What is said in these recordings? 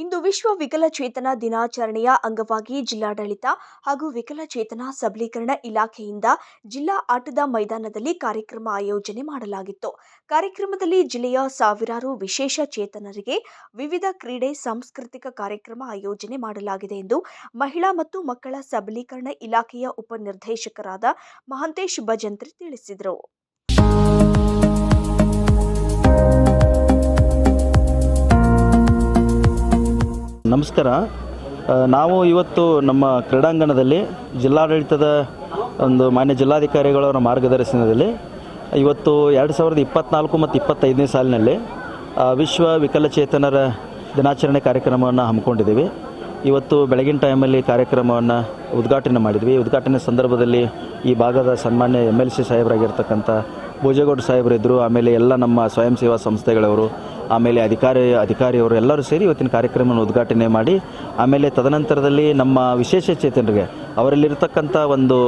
ಇಂದು ವಿಶ್ವ ವಿಕಲಚೇತನ ದಿನಾಚರಣೆಯ ಅಂಗವಾಗಿ ಜಿಲ್ಲಾಡಳಿತ ಹಾಗೂ ವಿಕಲಚೇತನ ಸಬಲೀಕರಣ ಇಲಾಖೆಯಿಂದ ಜಿಲ್ಲಾ ಆಟದ ಮೈದಾನದಲ್ಲಿ ಕಾರ್ಯಕ್ರಮ ಆಯೋಜನೆ ಮಾಡಲಾಗಿತ್ತು. ಕಾರ್ಯಕ್ರಮದಲ್ಲಿ ಜಿಲ್ಲೆಯ ಸಾವಿರಾರು ವಿಶೇಷ ಚೇತನರಿಗೆ ವಿವಿಧ ಕ್ರೀಡೆ, ಸಾಂಸ್ಕೃತಿಕ ಕಾರ್ಯಕ್ರಮ ಆಯೋಜನೆ ಮಾಡಲಾಗಿದೆ ಎಂದು ಮಹಿಳಾ ಮತ್ತು ಮಕ್ಕಳ ಸಬಲೀಕರಣ ಇಲಾಖೆಯ ಉಪನಿರ್ದೇಶಕರಾದ ಮಹಂತೇಶ್ ಭಜಂತ್ರಿ ತಿಳಿಸಿದರು. ನಮಸ್ಕಾರ. ನಾವು ಇವತ್ತು ನಮ್ಮ ಕ್ರೀಡಾಂಗಣದಲ್ಲಿ ಜಿಲ್ಲಾಡಳಿತದ ಒಂದು ಮಾನ್ಯ ಜಿಲ್ಲಾಧಿಕಾರಿಗಳವರ ಮಾರ್ಗದರ್ಶನದಲ್ಲಿ ಇವತ್ತು ಎರಡು ಸಾವಿರದ ಇಪ್ಪತ್ತ್ನಾಲ್ಕು ಮತ್ತು ಇಪ್ಪತ್ತೈದನೇ ಸಾಲಿನಲ್ಲಿ ವಿಶ್ವ ವಿಕಲಚೇತನರ ದಿನಾಚರಣೆ ಕಾರ್ಯಕ್ರಮವನ್ನು ಹಮ್ಮಿಕೊಂಡಿದ್ದೀವಿ. ಇವತ್ತು ಬೆಳಗಿನ ಟೈಮಲ್ಲಿ ಕಾರ್ಯಕ್ರಮವನ್ನು ಉದ್ಘಾಟನೆ ಮಾಡಿದ್ವಿ. ಉದ್ಘಾಟನೆ ಸಂದರ್ಭದಲ್ಲಿ ಈ ಭಾಗದ ಸನ್ಮಾನ್ಯ ಎಂ ಎಲ್ ಸಿ ಸಾಹೇಬರಾಗಿರ್ತಕ್ಕಂಥ ಭೋಜೇಗೌಡ ಸಾಹೇಬರಿದ್ದರು ಆಮೇಲೆ ಎಲ್ಲ ನಮ್ಮ ಸ್ವಯಂ ಸೇವಾ ಸಂಸ್ಥೆಗಳವರು ಆಮೇಲೆ ಅಧಿಕಾರಿ, ಅಧಿಕಾರಿಯವರು ಎಲ್ಲರೂ ಸೇರಿ ಇವತ್ತಿನ ಕಾರ್ಯಕ್ರಮವನ್ನು ಉದ್ಘಾಟನೆ ಮಾಡಿ, ಆಮೇಲೆ ತದನಂತರದಲ್ಲಿ ನಮ್ಮ ವಿಶೇಷ ಚೇತನರಿಗೆ ಅವರಲ್ಲಿರ್ತಕ್ಕಂಥ ಒಂದು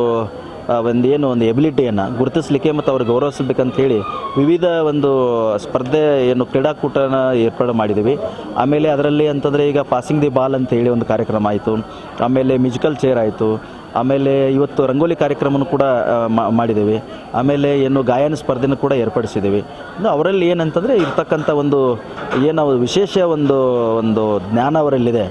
ಒಂದು ಏನು ಒಂದು ಎಬಿಲಿಟಿಯನ್ನು ಗುರುತಿಸಲಿಕ್ಕೆ ಮತ್ತು ಅವ್ರಿಗೆ ಗೌರವಿಸಬೇಕಂತ ಹೇಳಿ ವಿವಿಧ ಒಂದು ಸ್ಪರ್ಧೆ ಏನು ಕ್ರೀಡಾಕೂಟನ ಏರ್ಪಾಡು ಮಾಡಿದ್ದೀವಿ. ಆಮೇಲೆ ಅದರಲ್ಲಿ ಅಂತಂದರೆ ಈಗ ಪಾಸಿಂಗ್ ದಿ ಬಾಲ್ ಅಂತ ಹೇಳಿ ಒಂದು ಕಾರ್ಯಕ್ರಮ ಆಯಿತು. ಆಮೇಲೆ ಮ್ಯೂಸಿಕಲ್ ಚೇರ್ ಆಯಿತು. ಆಮೇಲೆ ಇವತ್ತು ರಂಗೋಲಿ ಕಾರ್ಯಕ್ರಮನೂ ಕೂಡ ಮಾಡಿದ್ದೀವಿ. ಆಮೇಲೆ ಏನು ಗಾಯನ ಸ್ಪರ್ಧೆನೂ ಕೂಡ ಏರ್ಪಡಿಸಿದ್ದೀವಿ. ಇನ್ನು ಅವರಲ್ಲಿ ಏನಂತಂದರೆ ಇರ್ತಕ್ಕಂಥ ಒಂದು ಏನು ವಿಶೇಷ ಒಂದು ಒಂದು ಜ್ಞಾನ ಅವರಲ್ಲಿದೆ.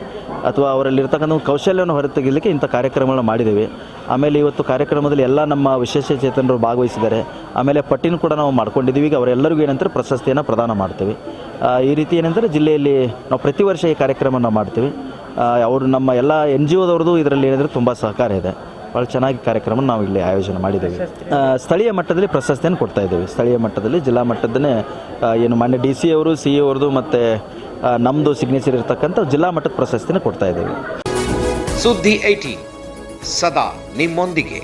ಅಥವಾ ಅವರಲ್ಲಿರ್ತಕ್ಕಂಥ ಒಂದು ಕೌಶಲ್ಯವನ್ನು ಹೊರತೆಗಿಲಿಕ್ಕೆ ಇಂಥ ಕಾರ್ಯಕ್ರಮಗಳನ್ನು ಮಾಡಿದ್ದೀವಿ. ಆಮೇಲೆ ಇವತ್ತು ಕಾರ್ಯಕ್ರಮದಲ್ಲಿ ಎಲ್ಲ ನಮ್ಮ ವಿಶೇಷ ಚೇತನರು ಭಾಗವಹಿಸಿದ್ದಾರೆ. ಆಮೇಲೆ ಪಟ್ಟಿನೂ ಕೂಡ ನಾವು ಮಾಡ್ಕೊಂಡಿದ್ದೀವಿ. ಈಗ ಅವರೆಲ್ಲರಿಗೂ ಏನಂತಾರೆ ಪ್ರಶಸ್ತಿಯನ್ನು ಪ್ರದಾನ ಮಾಡ್ತೀವಿ. ಈ ರೀತಿ ಏನಂದರೆ ಜಿಲ್ಲೆಯಲ್ಲಿ ನಾವು ಪ್ರತಿ ವರ್ಷ ಈ ಕಾರ್ಯಕ್ರಮನ ಮಾಡ್ತೀವಿ. ಅವರು ನಮ್ಮ ಎಲ್ಲ ಎನ್ ಜಿ ಒದವ್ರದ್ದು ಇದರಲ್ಲಿ ಏನಂದರೆ ತುಂಬ ಸಹಕಾರ ಇದೆ. ಭಾಳ ಚೆನ್ನಾಗಿ ಕಾರ್ಯಕ್ರಮ ನಾವು ಇಲ್ಲಿ ಆಯೋಜನೆ ಮಾಡಿದ್ದೇವೆ. ಸ್ಥಳೀಯ ಮಟ್ಟದಲ್ಲಿ ಪ್ರಶಸ್ತಿಯನ್ನು ಕೊಡ್ತಾ ಇದ್ದೇವೆ. ಸ್ಥಳೀಯ ಮಟ್ಟದಲ್ಲಿ ಜಿಲ್ಲಾ ಮಟ್ಟದನ್ನೇ ಏನು ಮಾನ್ಯ ಡಿ ಸಿ ಅವರು, ಸಿ ಎ ಅವ್ರದ್ದು ಮತ್ತು ನಮ್ಮದು ಸಿಗ್ನೇಚರ್ ಇರತಕ್ಕಂಥ ಜಿಲ್ಲಾ ಮಟ್ಟದ ಪ್ರಶಸ್ತಿನ ಕೊಡ್ತಾ ಇದ್ದೇವೆ. ಸುದ್ದಿ ಐಟಿ ಸದಾ ನಿಮ್ಮೊಂದಿಗೆ.